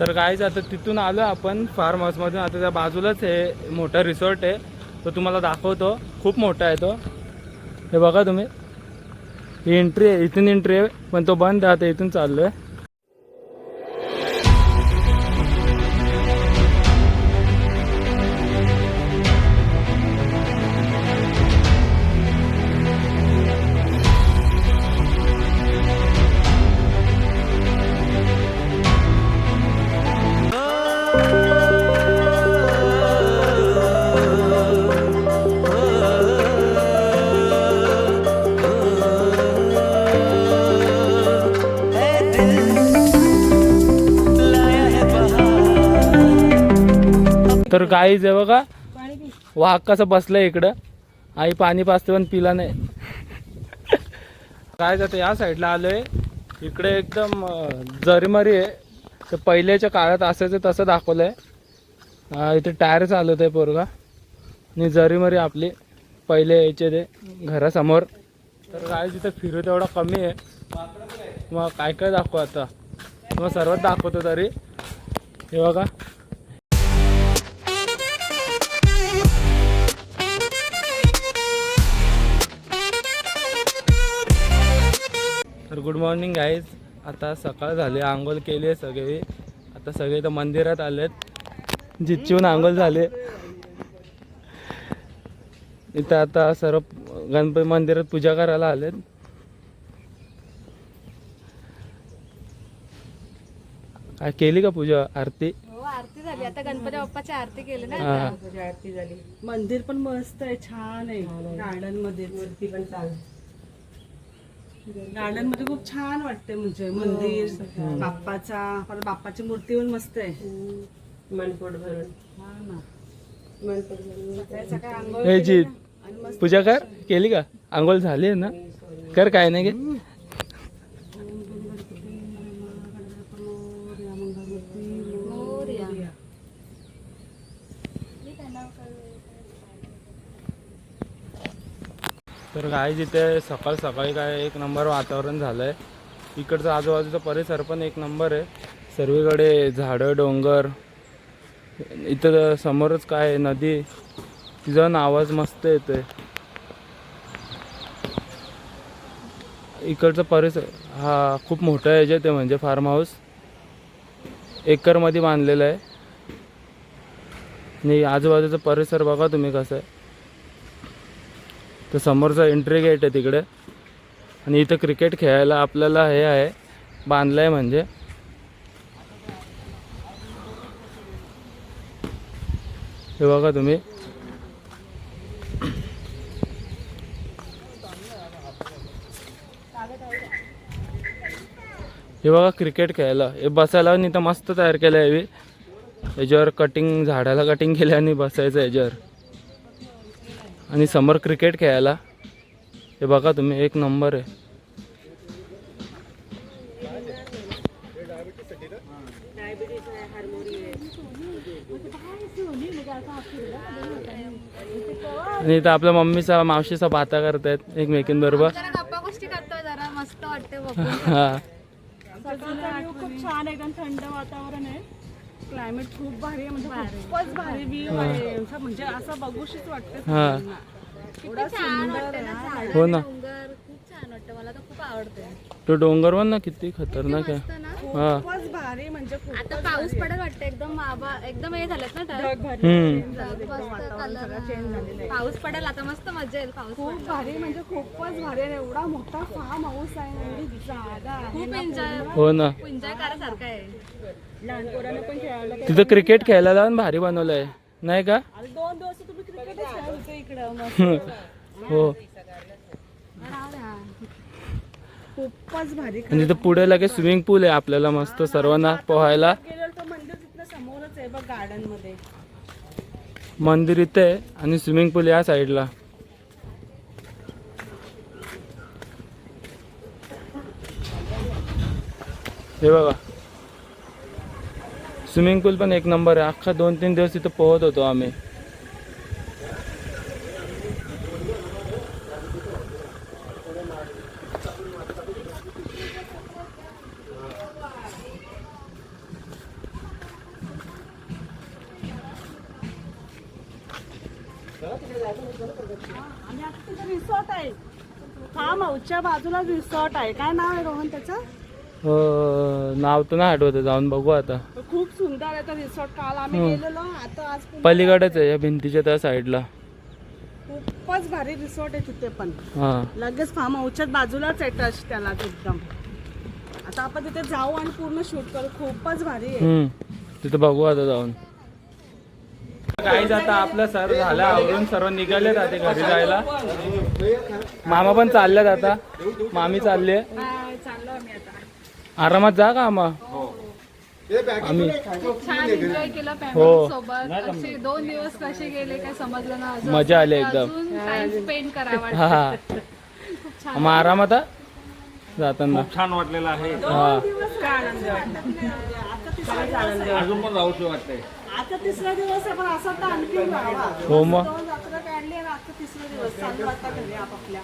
तर काहीच आता तिथून आलो आपण फार्म हाऊसमधून आता त्या बाजूलाच हे मोठा रिसॉर्ट आहे. तो तुम्हाला दाखवतो. खूप मोठा आहे तो. हे बघा तुम्ही. ही एंट्री आहे. इथून एंट्री आहे. पण तो बंद आहे. आता इथून चाललो आहे गाईज आहे बघा. वाघ कसं बसलं इकडं. आई पाणी पाचते पण पिला नाही. काय जातं या साईडला आलोय. इकडे एकदम जरीमरी आहे. तर पहिल्याच्या काळात असायचं तसं दाखवलं आहे इथे टायर चालवत आहे पोरगा. आणि जरीमरी आपली पहिले यायचे ते घरासमोर. तर काय तिथं फिरू तेवढा कमी आहे. मग काय काय दाखवू आता? मग सर्वात दाखवतो तरी. हे बघा. मॉर्निंग गाईज आता सकाळ झाली आंघोळ केली आहे सगळे. आता सगळे तर मंदिरात आलेत. जिच्चून आंघोळ झाले. इथं आता सर्व गणपती मंदिरात पूजा करायला आलेत. काय केली का पूजा आरती? हो आरती झाली. आता गणपती बाप्पाची आरती केली ना हा. आरती झाली मंदिर पण मस्त आहे छान आहे. गार्डनमध्ये मूर्ती पण गार्डनमध्ये खूप छान वाटते म्हणजे मंदिर बाप्पाचा परत बाप्पाची मूर्ती पण मस्त आहे. मनपोट भरून. हा ना. मनपोट भरून. सकाळी आंघोळ हे जी आणि मस्त पूजा कर केली का? आंघोळ झाली आहे ना? कर काय नाही गे तर काय जिथे सकाळ सकाळी काय एक नंबर वातावरण झालं आहे इकडचं आजूबाजूचा परिसर पण एक नंबर आहे. सर्वीकडे झाडं डोंगर इथं समोरच काय आहे, नदी तिचा आवाज मस्त येतोय. इकडचा परिसर हा खूप मोठा जे ते म्हणजे फार्म हाऊस एकरमध्ये बांधलेलं आहे. आणि आजूबाजूचा परिसर बघा तुम्ही कसं आहे. तर समोरचा एंट्री गेट आहे तिकडे. आणि इथं क्रिकेट खेळायला आपल्याला हे आहे बांधलं आहे म्हणजे. हे बघा तुम्ही. हे बघा क्रिकेट खेळायला. हे बसायला आणि इथं मस्त तयार केलं आहे याच्यावर कटिंग झाडाला कटिंग केलं आणि बसायचं याच्यावर. आणि समोर क्रिकेट खेळायला. हे बघा तुम्ही एक नंबर आहे. आणि इथं आपल्या मम्मीचा मावशीचा भाता करतायत एकमेकींबरोबर. जरा गप्पा गोष्टी करतोय जरा मस्त वाटते बघून. हा. खूप छान आहे एकदम थंड वातावरण आहे. क्लायमेट खूप भारी आहे म्हणजे खूपच भारी व्ह्यू आहे. असं म्हणजे असं बघूशी वाटते हा. एवढा छान सुंदर वाटते ना आहे. झाड हो ना. डोंगर खूप छान वाटतं. मला तर खूप आवडते तो डोंगर पण ना किती खतरनाक आहे. हा. खूपच भारी म्हणजे खूप आता पाऊस पडेल वाटतं एकदम आबा एकदम हे झालं ना ढग. ढग पाऊस पडेल आता मस्त मजा येईल पाऊस खूप भारी म्हणजे खूपच भारी आहे एवढा मोठा फार्म हाऊस आहे ना, एवढी जागा आहे. खूप एन्जॉय हो ना. एन्जॉय करायसारखं आहे. लहान पोरांना पण खेळायला काही- तिथं क्रिकेट खेळायला पण भारी बनवलं आहे नाही का? दोन दिवस तुम्ही क्रिकेटच खेळत होते इकडं मस्त. हो. खूपच भारी आणि तिथं पुढे लगेच स्विमिंग पूल आहे आपल्याला मस्त सर्वांना पोहायला. गेलो मंदिर समोरच आहे बघ गार्डनमध्ये. मंदिर इथे आहे आणि स्विमिंग पूल या साईडला हे बघा. स्विमिंग पूल पण एक नंबर आहे. अख्खा दोन तीन दिवस तिथं पोहत होतो आम्ही. आहे. फार्म हाऊसच्या बाजूला रिसॉर्ट आहे. काय नाव आहे रोहन त्याचं? अं, नाव तर नाही आठवत जाऊन बघू आता. खूप सुंदर आहे तो रिसॉर्ट. काल आम्ही हं. गेलेलो. आता आज पुन्हा पलीकडेच आहे या भिंतीच्या त्या साईडला. खूपच भारी रिसॉर्ट आहे तिथे पण. हा. लगेच फार्म हाऊसच्या बाजूलाच आहे टच त्याला एकदम. आता आपण तिथे जाऊ आणि पूर्ण शूट करू. खूपच भारी आहे. हम्म. तिथं बघू आता जाऊन. काही आता आपलं सर झालं आवरून. सर्व निघाले जाते घरी जायला. मामा पण चालल्यात आता. मामी चालली आहे. चाललो आम्ही आता. आरामात जा का आम्हा आम्ही खूप छान एन्जॉय केलं हो. फॅमिली सोबत असे दोन दिवस कसे गेले काय समजलं ना अजून मजा आली एकदम. करावा हा. हा. खूप छान मग आरामात हा? जाताना. छान वाटलेलं आहे. हा. अजून पण राहूशी वाटतंय आता तिसरा दिवस आहे पण असं तर आणखी जावा हो मग. दोन रात्र काढली आणि आता तिसरा दिवस. चालू आता घरी आपापल्या.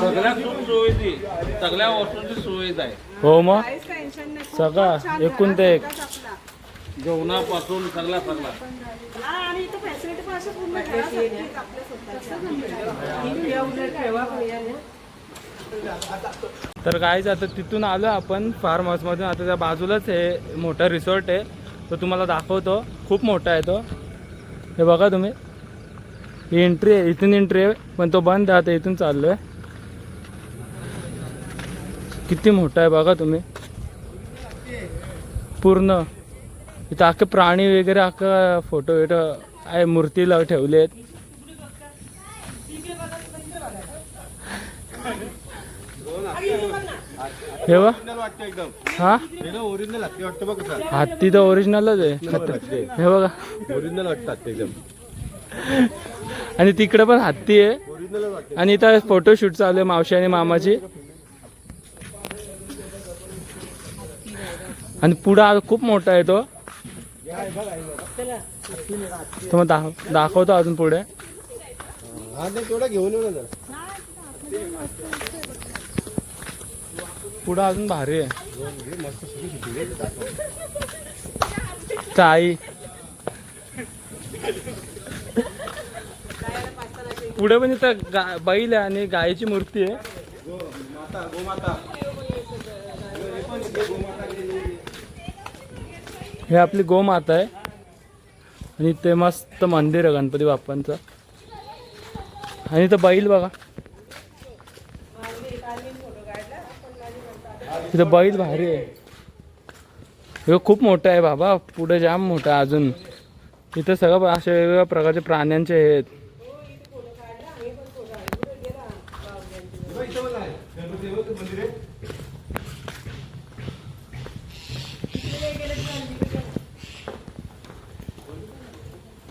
सगळ्या सुख सुविधी सगळ्या वस्तूंची सुविधा आहे. हो मग. काहीच टेन्शन नाही. खूपच सगळं छान एकूण ते एक. आपला. जेवणापासून सगळा सगळा हा, आणि इथं फॅसिलिटी पण अशा पूर्ण घरासारखीच आपल्या स्वतःच्या. तर काहीच आता तिथून आलो आपण फार्म हाऊसमधून आता त्या बाजूलाच हे मोठा रिसॉर्ट आहे. तो तुम्हाला दाखवतो. खूप मोठा आहे तो. हे बघा तुम्ही. ही एंट्री आहे. इथून एंट्री आहे. पण तो बंद आहे. आता इथून चाललो आहे किती मोठा आहे बघा तुम्ही. पूर्ण. इथं अख्खे प्राणी वगैरे अख्खा फोटो विटो आहे मूर्तीला ठेवले आहेत हे बघ. हा? ओरिजिनल हत्ती तर ओरिजिनलच आहे. हे बघा. ओरिजिनल वाटतं हत्ती एकदम. आणि तिकडे पण हत्ती आहे. आणि इथं फोटोशूट चालू आहे मावशी आणि मामाची. आणि पुढं खूप मोठा आहे तो. मग दाख- दाखवतो अजून पुढे. हा घेऊन. पुढं अजून भारी आहे. ताई. पुढे पण इथं गा- बैल आहे आणि गायची मूर्ती आहे. हे आपली गोमाता आहे. आणि ते मस्त मंदिर आहे गणपती बाप्पांचं. आणि इथं बैल बघा. तिथं बैल भारी आहे. हे खूप मोठं आहे बाबा. पुढे जाम मोठं आहे अजून. इथं सगळं अशा वेगवेगळ्या प्रकारचे प्राण्यांचे आहेत.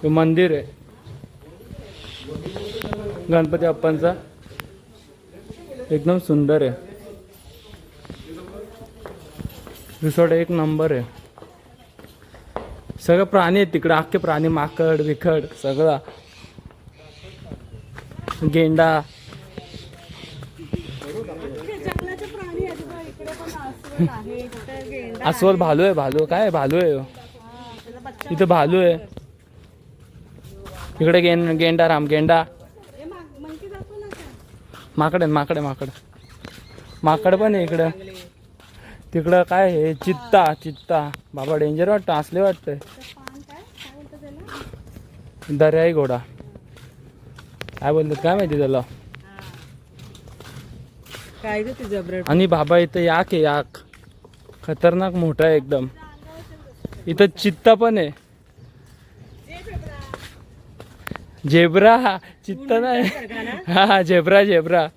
मंदिर आहे. गणपती बाप्पांचा. एकदम सुंदर आहे. रिसॉर्ट एक नंबर आहे. सगळं प्राणी आहेत तिकडे अख्खे प्राणी माकड विखड सगळा. गेंडा. अस्वल भालू आहे भालू. काय भालू आहे. इथं भालू आहे. इकडे गें गेंडा राम गेंडा. माकड आहे माकड आहे माकड. माकड पण आहे इकडं. तिकडं काय आहे? चित्ता चित्ता. बाबा डेंजर वाटतं असले वाटतंय. ते पान काय काय बोलतात त्याला दर्याई घोडा. काय बोलतात काय माहिती त्याला? काय ग तुझं ब्रेड? आणि बाबा इथं याक आहे याक. खतरनाक मोठा आहे एकदम. इथं चित्ता पण आहे. झेब्रा. चित्ता नाही. हा हा झेब्रा झेब्रा.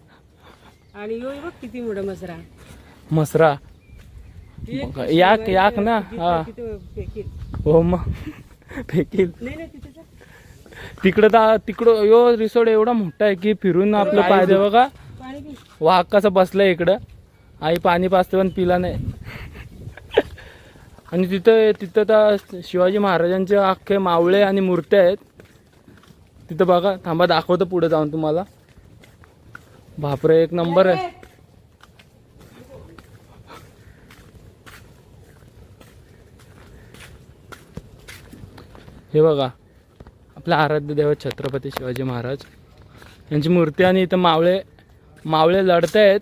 आणि यो बघ किती मोठा मसरा मसरा याक याक ना हा. हो मग फेकील. तिकडं तर तिकडं यो रिसॉर्ट एवढा मोठा आहे की फिरून आपलं पाहिजे बघा वाघ कसं बसलाय इकडं. आई पाणी पाजते पण पिला नाही. आणि तिथं तिथं तर शिवाजी महाराजांचे अख्खे मावळे आणि मूर्त्या आहेत. तिथं बघा थांबा दाखवतो पुढे जाऊन तुम्हाला. बापरे एक नंबर आहे. हे बघा आपलं आराध्य दैवत छत्रपती शिवाजी महाराज. यांची मूर्ती आणि इथं मावळे मावळे लढत आहेत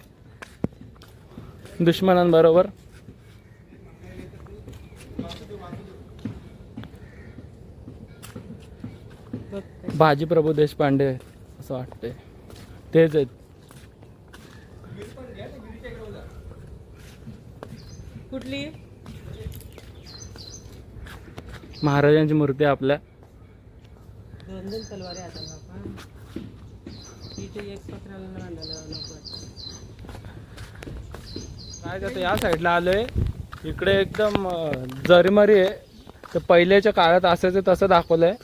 दुश्मनांबरोबर. बाजी प्रभू देशपांडे आहेत, असं वाटतंय. तेच आहेत. कुठली? महाराजांची मूर्ती आपल्या. दोन दोन तलवारी काय करतो या साईडला आलोय. इकडे एकदम जरीमरी आहे. तर पहिल्याच्या काळात असायचं तसं दाखवलंय.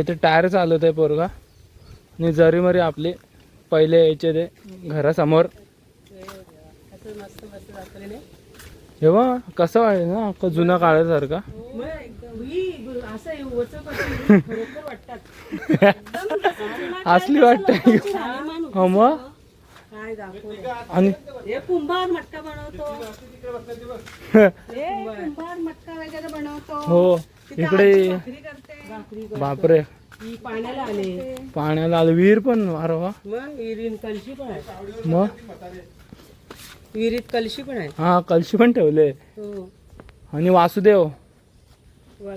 इथे टायर चालवत आहे पोरगा. आणि जरीमरी आपली पहिले यायचे ते घरासमोर. मस्त मस्त हे बघ कसं वाटेल ना अख्खं जुनं काळासारखा? ही असली वाटते. हो मग? आणि हे कुंभार मटका बनवतो. कुंभार. मटका वगैरे बनवतो. तिथे इकडे. बापरे. ही पाण्याला आले. पाण्याला आलं. विहीर पण अरे वा. मग? विहिरीत कलशी पण आहे हा कलशी पण ठेवले. हो. आणि वासुदेव. रे.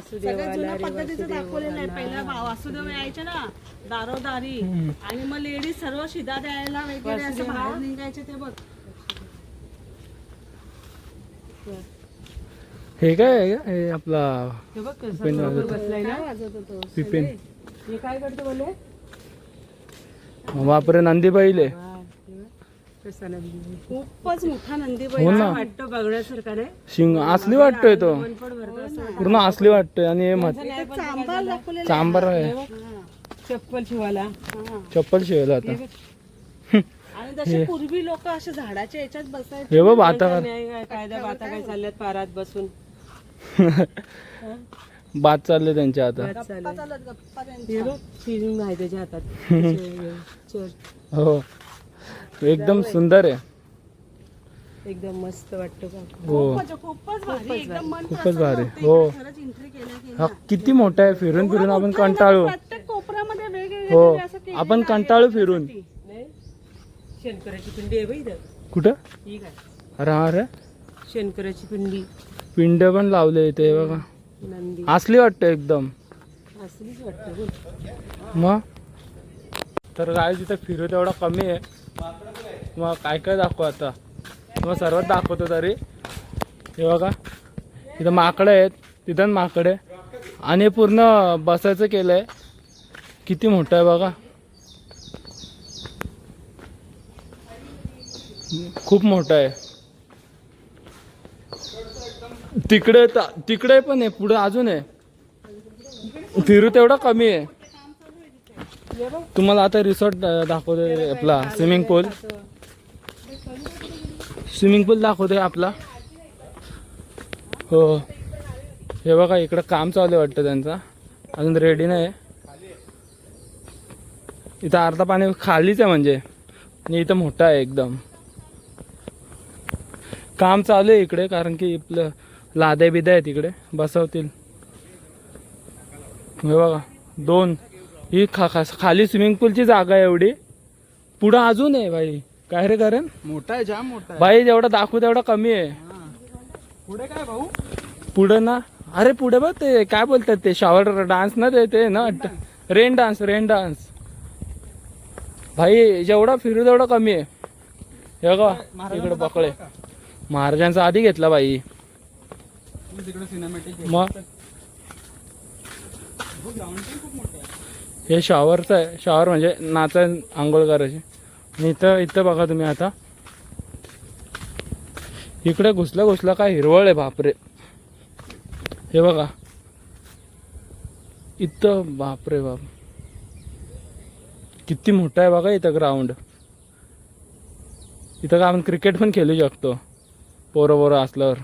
पहिला वासुदेव यायचे ना दारोदारी. आणि मग लेडीज सर्व शिदा द्यायला वगैरे असं बाहेर निघायचे ते बघ. हे काय? हे आपला हे बघ कसं पिपीन बरोबर वाजवतो. बसलाय ना? पिपिन हे काय करतो बोले बापरे नंदी खूपच मोठा नंदी हो ना. वाटतो बघण्यासारखा रे. शिंग असली वाटतोय तो. मन पण भरतो असं पूर्ण असली वाटतोय आणि हे मत चांबार दाखवलेला चांबर आहे. चप्पल शिवाला चप्पल शिवलं आता. आणि जसे पूर्वी लोक असे झाडाच्या याच्यात बसायचे. हे बघ आता नाही, कायदा बाता काय चालल्यात पारात बसून. बात चालले त्यांच्या आता. बात चालू आहे. हे बघ सिरिंग आहे त्याच्या हातात. चल. हो. एकदम सुंदर आहे. एकदम मस्त वाटतं हो. खूपच भारी. हो. हा किती मोठा आहे फिरून फिरून आपण कंटाळू. हो. आपण कंटाळू फिरून. शेणकऱ्याची पिंडी आहे कुठं? अरे हा रे. शेणकऱ्याची पिंडी. पिंड पण लावले इथे बघा. असली वाटतं एकदम. असलीच वाटतं बोल मग? तर काय तिथं फिरू तेवढा कमी आहे. मग काय काय दाखवू आता? मग सर्वात दाखवतो तरी. हे बघा. तिथं माकडं आहेत. तिथं माकडे आणि पूर्ण बसायचं केलं आहे किती मोठं आहे बघा. खूप मोठं आहे. तिकडे तिकडे पण आहे. पुढे अजून आहे. फिरू तेवढा कमी आहे. तुम्हाला आता रिसॉर्ट दाखवतो आपला. स्विमिंग पूल स्विमिंग पूल दाखवतोय आपला. हो. हे बघा इकडं काम चालू आहे वाटतं त्यांचा. अजून रेडी नाही इथं अर्धा पाणी खालीच आहे म्हणजे. आणि इथं मोठं आहे एकदम. काम चालू आहे इकडे कारण की आपलं लाद्या बिद्या आहेत इकडे. बसवतील. हे बघा दोन. ही खा खा खाली स्विमिंग पूलची जागा आहे एवढी. पुढं अजून आहे भाई काय रे करेन मोठा आहे जाम मोठा बाई जेवढं दाखवू तेवढं कमी आहे. पुढे काय भाऊ? पुढं ना? अरे पुढे बघ ते काय बोलतात ते शॉवर डान्स ना ते ते ना? रेन डान्स रेन डान्स भाई जेवढा फिरू तेवढं कमी आहे. हे बघा इकडे पकळे महाराजांचा आधी घेतला सिनेमॅटिक मग? हे शॉवरचं आहे. शॉवर म्हणजे नाचा आंघोळ करायची. आणि इथं इथं बघा तुम्ही आता. इकडे घुसलं घुसलं काय हिरवळ आहे बापरे. हे बघा. इथं बापरे बाप. किती मोठं आहे बघा इथं ग्राउंड इथं का आपण क्रिकेट पण खेळू शकतो. पोरं पोरं असल्यावर.